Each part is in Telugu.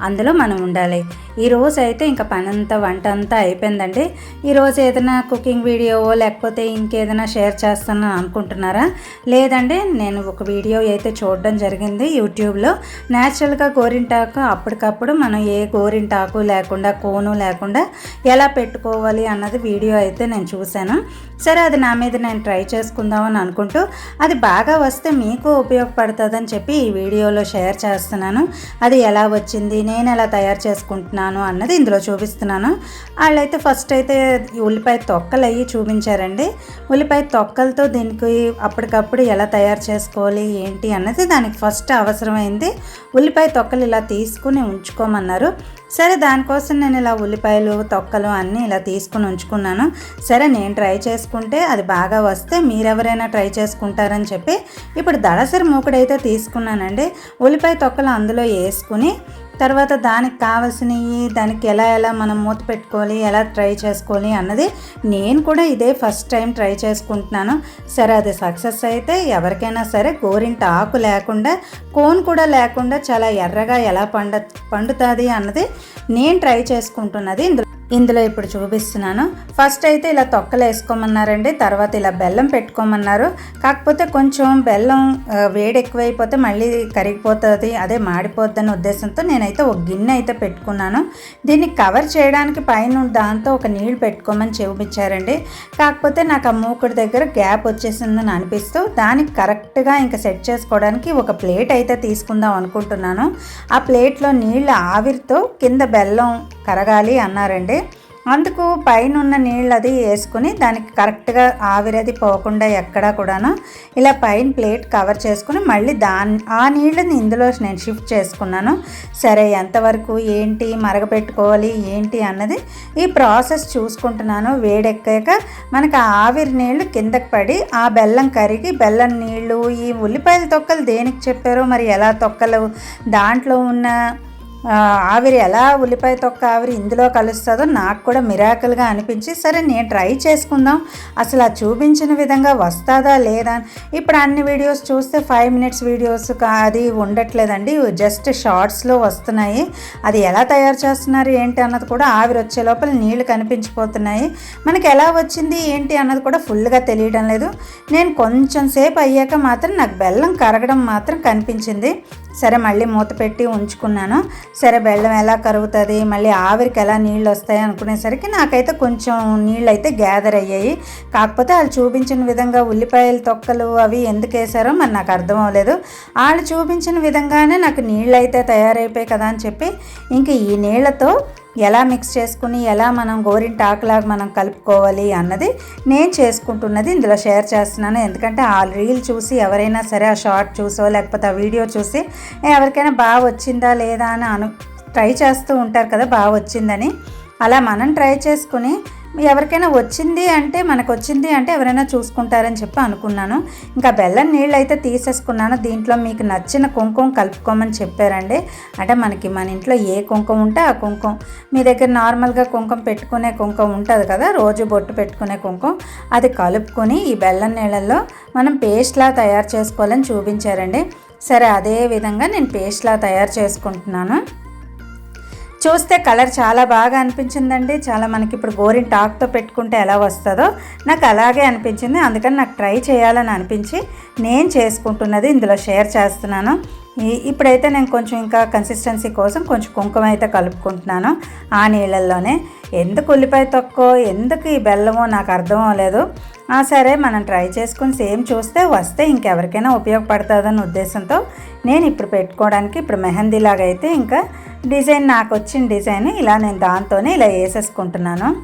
అందులో మనం ఉండాలి. ఈ అయితే ఇంకా పని అంతా వంట అంతా అయిపోయిందండి ఈరోజు ఏదైనా కుకింగ్ వీడియో లేకపోతే ఇంకేదైనా షేర్ చేస్తాను అనుకుంటున్నారా? లేదండి నేను ఒక వీడియో అయితే చూడడం జరిగింది యూట్యూబ్లో. న్యాచురల్గా గోరింటాకు అప్పటికప్పుడు మనం ఏ గోరింటాకు లేకుండా కోను లేకుండా ఎలా పెట్టుకోవాలి అన్నది వీడియో అయితే నేను చూశాను. సరే అది నా మీద నేను ట్రై చేసుకుందామని అనుకుంటూ అది బాగా వస్తే మీకు ఉపయోగపడుతుందని చెప్పి ఈ వీడియోలో షేర్ చేస్తున్నాను. అది ఎలా వచ్చింది నేను ఎలా తయారు చేసుకుంటున్నాను అన్నది ఇందులో చూపిస్తున్నాను. వాళ్ళైతే ఫస్ట్ అయితే ఉల్లిపాయ తొక్కలు అయ్యి చూపించారండి. ఉల్లిపాయ తొక్కలతో దీనికి అప్పటికప్పుడు ఎలా తయారు చేసుకోవాలి ఏంటి అన్నది దానికి ఫస్ట్ అవసరమైంది. ఉల్లిపాయ తొక్కలు ఇలా తీసుకుని ఉంచుకోమన్నారు. సరే దానికోసం నేను ఇలా ఉల్లిపాయలు తొక్కలు అన్నీ ఇలా తీసుకుని ఉంచుకున్నాను. సరే నేను ట్రై చేసుకుంటే అది బాగా వస్తే మీరెవరైనా ట్రై చేసుకుంటారని చెప్పి ఇప్పుడు దళసరి మూకుడైతే తీసుకున్నానండి. ఉల్లిపాయ తొక్కలు అందులో వేసుకుని తర్వాత దానికి కావాల్సినవి దానికి ఎలా ఎలా మనం మూత పెట్టుకోవాలి ఎలా ట్రై చేసుకోవాలి అన్నది నేను కూడా ఇదే ఫస్ట్ టైం ట్రై చేసుకుంటున్నాను. సరే అది సక్సెస్ అయితే ఎవరికైనా సరే గోరింట ఆకు లేకుండా కోన్ కూడా లేకుండా చాలా ఎర్రగా ఎలా పండ పండుతుంది అన్నది నేను ట్రై చేసుకుంటున్నది. ఇందులో ఇందులో ఇప్పుడు చూపిస్తున్నాను. ఫస్ట్ అయితే ఇలా తొక్కలు వేసుకోమన్నారండి తర్వాత ఇలా బెల్లం పెట్టుకోమన్నారు. కాకపోతే కొంచెం బెల్లం వేడి ఎక్కువైపోతే మళ్ళీ కరిగిపోతుంది అదే మాడిపోద్దని ఉద్దేశంతో నేనైతే ఒక గిన్నె అయితే పెట్టుకున్నాను. దీన్ని కవర్ చేయడానికి పైన దాంతో ఒక నీళ్ళు పెట్టుకోమని చూపించారండి. కాకపోతే నాకు ఆ మూకుడి దగ్గర గ్యాప్ వచ్చేసిందని అనిపిస్తూ దానికి కరెక్ట్గా ఇంకా సెట్ చేసుకోవడానికి ఒక ప్లేట్ అయితే తీసుకుందాం అనుకుంటున్నాను. ఆ ప్లేట్లో నీళ్ళ ఆవిరితో కింద బెల్లం కరగాలి అన్నారండి. అందుకు పైన ఉన్న నీళ్ళు అది వేసుకుని దానికి కరెక్ట్గా ఆవిరది పోకుండా ఎక్కడా కూడాను ఇలా పైన ప్లేట్ కవర్ చేసుకుని మళ్ళీ దాని ఆ నీళ్ళని ఇందులో నేను షిఫ్ట్ చేసుకున్నాను. సరే ఎంతవరకు ఏంటి మరగపెట్టుకోవాలి ఏంటి అన్నది ఈ ప్రాసెస్ చూసుకుంటున్నాను. వేడెక్కాక మనకు ఆ ఆవిరి నీళ్ళు కిందకి పడి ఆ బెల్లం కరిగి బెల్లం నీళ్ళు ఈ ఉల్లిపాయల తొక్కలు దేనికి చెప్పారో మరి ఎలా తొక్కలు? దాంట్లో ఉన్న ఆవిరి ఎలా ఉల్లిపాయ తొక్క ఆవిరి ఇందులో కలుస్తుందో నాకు కూడా మిరాకల్గా అనిపించి సరే నేను ట్రై చేసుకుందాం. అసలు ఆ చూపించిన విధంగా వస్తుందా లేదా? ఇప్పుడు అన్ని వీడియోస్ చూస్తే ఫైవ్ మినిట్స్ వీడియోస్ కా- అది ఉండట్లేదండి. జస్ట్ షార్ట్స్లో వస్తున్నాయి. అది ఎలా తయారు చేస్తున్నారు ఏంటి అన్నది కూడా ఆవిరి వచ్చే లోపల నీళ్ళు కనిపించిపోతున్నాయి. మనకి ఎలా వచ్చింది ఏంటి అన్నది కూడా ఫుల్గా తెలియడం లేదు. నేను కొంచెం సేపు అయ్యాక మాత్రం నాకు బెల్లం కరగడం మాత్రం కనిపించింది. సరే మళ్ళీ మూత పెట్టి ఉంచుకున్నాను. సరే బెల్లం ఎలా కరుగుతుంది మళ్ళీ ఆవిరికి ఎలా నీళ్ళు వస్తాయి అనుకునేసరికి నాకైతే కొంచెం నీళ్ళు అయితే గ్యాదర్ అయ్యాయి. కాకపోతే వాళ్ళు చూపించిన విధంగా ఉల్లిపాయల తొక్కలు అవి ఎందుకు వేసారో మరి నాకు అర్థం అవ్వలేదు. వాళ్ళు చూపించిన విధంగానే నాకు నీళ్ళు అయితే తయారైపోయాయి కదా అని చెప్పి ఇంక ఈ నీళ్ళతో ఎలా మిక్స్ చేసుకుని ఎలా మనం గోరింట ఆకులాగా మనం కలుపుకోవాలి అన్నది నేను చేసుకుంటున్నది ఇందులో షేర్ చేస్తున్నాను. ఎందుకంటే ఆ రీల్ చూసి ఎవరైనా సరే ఆ షార్ట్ చూసో లేకపోతే ఆ వీడియో చూసి ఎవరికైనా బాగా వచ్చిందా లేదా? అని అను ట్రై చేస్తూ ఉంటారు కదా బాగా వచ్చిందని. అలా మనం ట్రై చేసుకుని ఎవరికైనా వచ్చింది అంటే మనకు వచ్చింది అంటే ఎవరైనా చూసుకుంటారని చెప్పి అనుకున్నాను. ఇంకా బెల్లం నీళ్ళు అయితే తీసేసుకున్నాను. దీంట్లో మీకు నచ్చిన కుంకుమ కలుపుకోమని చెప్పారండి. అంటే మనకి మన ఇంట్లో ఏ కుంకుమ ఉంటే ఆ కుంకుమ. మీ దగ్గర నార్మల్గా కుంకుమ పెట్టుకునే కుంకుమ ఉంటుంది కదా రోజు బొట్టు పెట్టుకునే కుంకుమ. అది కలుపుకొని ఈ బెల్లం నీళ్ళల్లో మనం పేస్ట్లా తయారు చేసుకోవాలని చూపించారండి. సరే అదే విధంగా నేను పేస్ట్లా తయారు చేసుకుంటున్నాను. చూస్తే కలర్ చాలా బాగా అనిపించిందండి. చాలా మనకి ఇప్పుడు గోరింట టాక్తో పెట్టుకుంటే ఎలా వస్తుందో నాకు అలాగే అనిపించింది. అందుకని నాకు ట్రై చేయాలని అనిపించి నేను చేసుకుంటున్నది ఇందులో షేర్ చేస్తున్నాను. ఇప్పుడైతే నేను కొంచెం ఇంకా కన్సిస్టెన్సీ కోసం కొంచెం కుంకుమ అయితే కలుపుకుంటున్నాను. ఆ నీళ్ళల్లోనే ఎందుకు ఉల్లిపాయ తక్కువ ఎందుకు ఈ బెల్లమో నాకు అర్థం అవ్వలేదు. ఆ సరే మనం ట్రై చేసుకుని సేమ్ చూస్తే వస్తే ఇంకెవరికైనా ఉపయోగపడుతుందన్న ఉద్దేశంతో నేను ఇప్పుడు పెట్టుకోవడానికి ఇప్పుడు మెహందీ లాగా అయితే ఇంకా డిజైన్ నాకు వచ్చిన డిజైన్ ఇలా నేను దాంతోనే ఇలా వేసేసుకుంటున్నాను.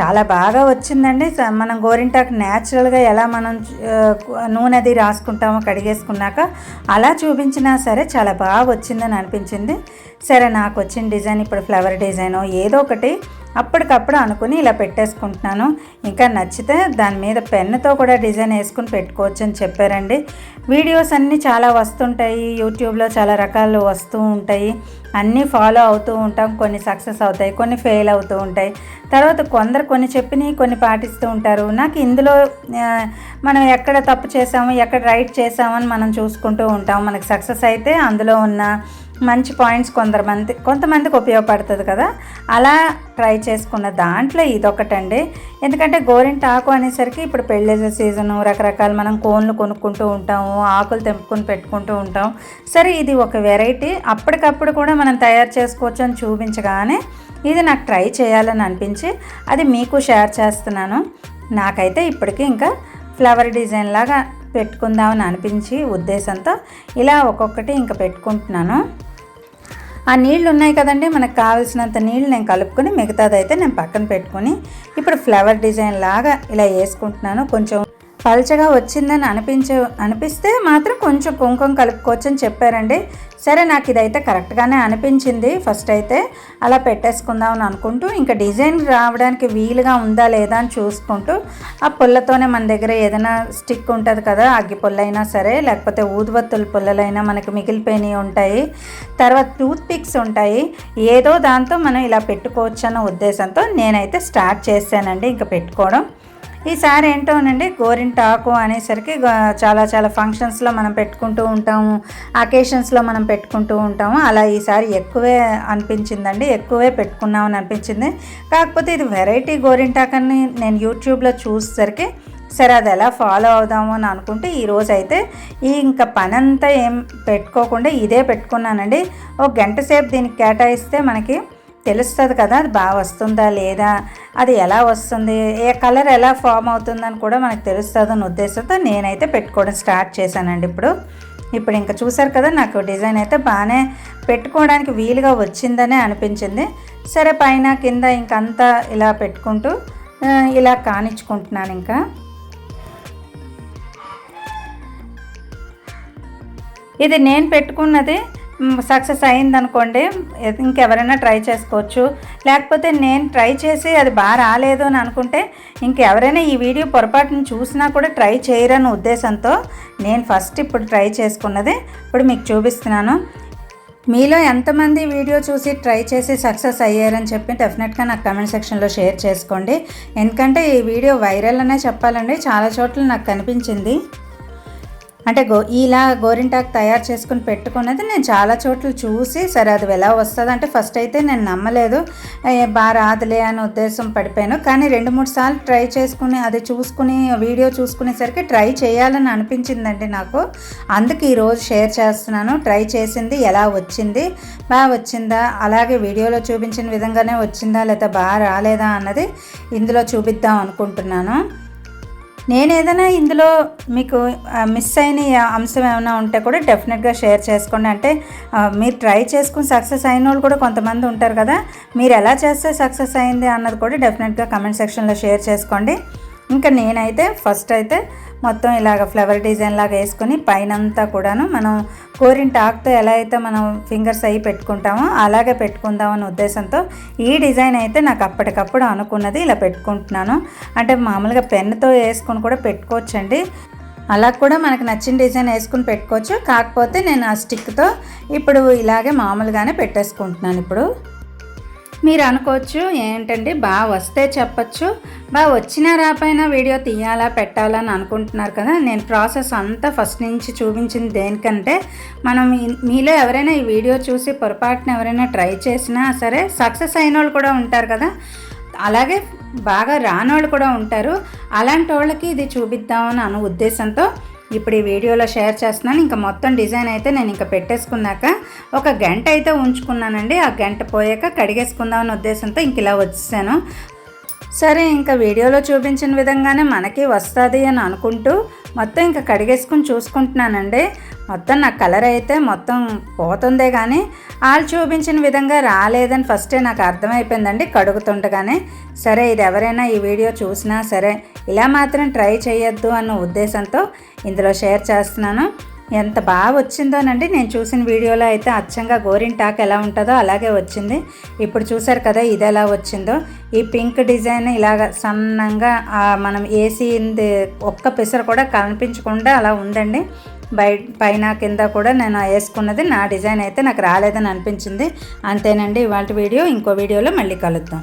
చాలా బాగా వచ్చిందండి. స- మనం గోరింటాకు న్యాచురల్గా ఎలా మనం నూనె అది రాసుకుంటామో కడిగేసుకున్నాక అలా చూపించినా సరే చాలా బాగా వచ్చిందని అనిపించింది. సరే నాకు వచ్చిన డిజైన్ ఇప్పుడు ఫ్లవర్ డిజైన్ ఏదో ఒకటి అప్పటికప్పుడు అనుకుని ఇలా పెట్టేసుకుంటున్నాను. ఇంకా నచ్చితే దాని మీద పెన్నుతో కూడా డిజైన్ వేసుకుని పెట్టుకోవచ్చు అని చెప్పారండి. వీడియోస్ అన్నీ చాలా వస్తుంటాయి. యూట్యూబ్లో చాలా రకాలు వస్తూ ఉంటాయి. అన్నీ ఫాలో అవుతూ ఉంటాం. కొన్ని సక్సెస్ అవుతాయి కొన్ని ఫెయిల్ అవుతూ ఉంటాయి. తర్వాత కొందరు కొన్ని చెప్పినవి కొన్ని పాటిస్తూ ఉంటారు. నాకు ఇందులో మనం ఎక్కడ తప్పు చేసాము ఎక్కడ రైట్ చేసామని మనం చూసుకుంటూ ఉంటాం. మనకి సక్సెస్ అయితే అందులో ఉన్న మంచి పాయింట్స్ కొంతమంది కొంతమందికి ఉపయోగపడుతుంది కదా. అలా ట్రై చేసుకున్న దాంట్లో ఇదొకటండి. ఎందుకంటే గోరింటాకు అనేసరికి ఇప్పుడు పెళ్ళిళ్ళ సీజను రకరకాల మనం కోన్లు కొనుక్కుంటూ ఉంటాము ఆకులు తెంపుకొని పెట్టుకుంటూ ఉంటాం. సరే ఇది ఒక వెరైటీ. అప్పటికప్పుడు కూడా మనం తయారు చేసుకోవచ్చు అని చూపించగానే ఇది నాకు ట్రై చేయాలని అనిపించి అది మీకు షేర్ చేస్తున్నాను. నాకైతే ఇప్పటికీ ఇంకా ఫ్లవర్ డిజైన్ లాగా పెట్టుకుందామని అనిపించి ఉద్దేశంతో ఇలా ఒక్కొక్కటి ఇంకా పెట్టుకుంటున్నాను. ఆ నీళ్ళు ఉన్నాయి కదండి మనకు కావాల్సినంత నీళ్ళు నేను కలుపుకొని మిగతాదైతే నేను పక్కన పెట్టుకొని ఇప్పుడు ఫ్లవర్ డిజైన్ లాగా ఇలా వేసుకుంటున్నాను. కొంచెం పల్చగా వచ్చిందని అనిపించే అనిపిస్తే మాత్రం కొంచెం కుంకుమ కలుపుకోవచ్చు అని చెప్పారండి. సరే నాకు ఇదైతే కరెక్ట్గానే అనిపించింది. ఫస్ట్ అయితే అలా పెట్టేసుకుందామని అనుకుంటూ ఇంకా డిజైన్ రావడానికి వీలుగా ఉందా లేదా అని చూసుకుంటూ ఆ పుల్లతోనే మన దగ్గర ఏదైనా స్టిక్ ఉంటుంది కదా అగ్గి పుల్లైనా సరే లేకపోతే ఊదువత్తుల పుల్లలైనా మనకి మిగిలిపోయినవి ఉంటాయి. తర్వాత టూత్ పిక్స్ ఉంటాయి. ఏదో దాంతో మనం ఇలా పెట్టుకోవచ్చు అన్న ఉద్దేశంతో నేనైతే స్టార్ట్ చేశానండి. ఇంకా పెట్టుకోవడం ఈసారి ఏంటోనండి గోరింటాకు అనేసరికి చాలా చాలా ఫంక్షన్స్లో మనం పెట్టుకుంటూ ఉంటాము అకేషన్స్లో మనం పెట్టుకుంటూ ఉంటాము. అలా ఈసారి ఎక్కువే అనిపించిందండి ఎక్కువే పెట్టుకున్నామని అనిపించింది. కాకపోతే ఇది వెరైటీ గోరింటాకని నేను యూట్యూబ్లో చూసేసరికి సరే అది ఎలా ఫాలో అవుదాము అని అనుకుంటే ఈరోజు అయితే ఈ ఇంకా పని అంతా ఏం పెట్టుకోకుండా ఇదే పెట్టుకున్నానండి. ఒక గంట సేపు దీనికి కేటాయిస్తే మనకి తెలుస్తుంది కదా అది బాగా వస్తుందా లేదా అది ఎలా వస్తుంది ఏ కలర్ ఎలా ఫామ్ అవుతుందని కూడా మనకు తెలుస్తుంది అని ఉద్దేశంతో నేనైతే పెట్టుకోవడం స్టార్ట్ చేశానండి ఇప్పుడు. ఇప్పుడు ఇంకా చూసారు కదా నాకు డిజైన్ అయితే బాగానే పెట్టుకోవడానికి వీలుగా వచ్చిందనే అనిపించింది. సరే పైన కింద ఇంకంతా ఇలా పెట్టుకుంటూ ఇలా కానిచ్చుకుంటున్నాను ఇంకా. ఇది నేను పెట్టుకున్నది సక్సెస్ అయిందనుకోండి ఇంకెవరైనా ట్రై చేసుకోవచ్చు. లేకపోతే నేను ట్రై చేసి అది బాగా రాలేదు అని అనుకుంటే ఇంకెవరైనా ఈ వీడియో పొరపాటును చూసినా కూడా ట్రై చేయరని ఉద్దేశంతో నేను ఫస్ట్ ఇప్పుడు ట్రై చేసుకున్నది ఇప్పుడు మీకు చూపిస్తున్నాను. మీలో ఎంతమంది వీడియో చూసి ట్రై చేసి సక్సెస్ అయ్యారని చెప్పి డెఫినెట్గా నాకు కమెంట్ సెక్షన్లో షేర్ చేసుకోండి. ఎందుకంటే ఈ వీడియో వైరల్ అనే చెప్పాలండి చాలా చోట్ల నాకు కనిపించింది. అంటే గో ఇలా గోరింటాకు తయారు చేసుకుని పెట్టుకున్నది నేను చాలా చోట్ల చూసి సరే అది ఎలా వస్తుంది అంటే ఫస్ట్ అయితే నేను నమ్మలేదు. బాగా రాదులే అని ఉద్దేశం పడిపోయాను. కానీ రెండు మూడు సార్లు ట్రై చేసుకుని అది చూసుకుని వీడియో చూసుకునేసరికి ట్రై చేయాలని అనిపించిందండి నాకు. అందుకు ఈరోజు షేర్ చేస్తున్నాను. ట్రై చేసింది ఎలా వచ్చింది బాగా వచ్చిందా అలాగే వీడియోలో చూపించిన విధంగానే వచ్చిందా లేదా బాగా రాలేదా అన్నది ఇందులో చూపిద్దాం అనుకుంటున్నాను. నేను ఏదైనా ఇందులో మీకు మిస్ అయిన అంశం ఏమైనా ఉంటే కూడా డెఫినెట్గా షేర్ చేసుకోండి. అంటే మీరు ట్రై చేసుకుని సక్సెస్ అయిన వాళ్ళు కూడా కొంతమంది ఉంటారు కదా మీరు ఎలా చేస్తే సక్సెస్ అయింది అన్నది కూడా డెఫినెట్గా కమెంట్ సెక్షన్లో షేర్ చేసుకోండి. ఇంకా నేనైతే ఫస్ట్ అయితే మొత్తం ఇలాగ ఫ్లవర్ డిజైన్ లాగా వేసుకొని పైనంతా కూడాను మనం కోరింటి టాక్తో ఎలా అయితే మనం ఫింగర్స్ అయ్యి పెట్టుకుంటామో అలాగే పెట్టుకుందామనే ఉద్దేశంతో ఈ డిజైన్ అయితే నాకు అప్పటికప్పుడు అనుకున్నది ఇలా పెట్టుకుంటున్నాను. అంటే మామూలుగా పెన్నుతో వేసుకొని కూడా పెట్టుకోవచ్చండి. అలా కూడా మనకు నచ్చిన డిజైన్ వేసుకుని పెట్టుకోవచ్చు. కాకపోతే నేను ఆ స్టిక్తో ఇప్పుడు ఇలాగే మామూలుగానే పెట్టేసుకుంటున్నాను ఇప్పుడు. మీరు అనుకోవచ్చు ఏంటండి బాగా వస్తే చెప్పచ్చు బాగా వచ్చినా రాపైనా వీడియో తీయాలా పెట్టాలని అనుకుంటున్నారు కదా. నేను ప్రాసెస్ అంతా ఫస్ట్ నుంచి చూపించింది దేనికంటే మనం మీలో ఎవరైనా ఈ వీడియో చూసి పొరపాటున ఎవరైనా ట్రై చేసినా సరే సక్సెస్ అయిన వాళ్ళు కూడా ఉంటారు కదా. అలాగే బాగా రానోళ్ళు కూడా ఉంటారు. అలాంటి వాళ్ళకి ఇది చూపిద్దామని అన్న ఉద్దేశంతో ఇప్పుడు ఈ వీడియోలో షేర్ చేస్తున్నాను. ఇంకా మొత్తం డిజైన్ అయితే నేను ఇంకా పెట్టేసుకున్నాక ఒక గంట అయితే ఉంచుకున్నానండి. ఆ గంట పోయాక కడిగేసుకుందామని ఉద్దేశంతో ఇంక ఇలా వచ్చేసాను. సరే ఇంకా వీడియోలో చూపించిన విధంగానే మనకి వస్తుంది అని అనుకుంటూ మొత్తం ఇంకా కడిగేసుకుని చూసుకుంటున్నానండి. మొత్తం నా కలర్ అయితే మొత్తం పోతుందే కానీ వాళ్ళు చూపించిన విధంగా రాలేదని ఫస్టే నాకు అర్థమైపోయిందండి కడుగుతుండగానే. సరే ఇది ఎవరైనా ఈ వీడియో చూసినా సరే ఇలా మాత్రం ట్రై చేయొద్దు అన్న ఉద్దేశంతో ఇందులో షేర్ చేస్తున్నాను. ఎంత బాగా వచ్చిందోనండి నేను చూసిన వీడియోలో అయితే అచ్చంగా గోరింటాకు ఎలా ఉంటుందో అలాగే వచ్చింది. ఇప్పుడు చూసారు కదా ఇది ఎలా వచ్చిందో. ఈ పింక్ డిజైన్ ఇలాగ సన్నంగా మనం వేసింది ఒక్క పిసర కూడా కనిపించకుండా అలా ఉందండి. బై పైన కింద కూడా నేను వేసుకున్నది నా డిజైన్ అయితే నాకు రాలేదని అనిపించింది. అంతేనండి ఇవాళ వీడియో. ఇంకో వీడియోలో మళ్ళీ కలుద్దాం.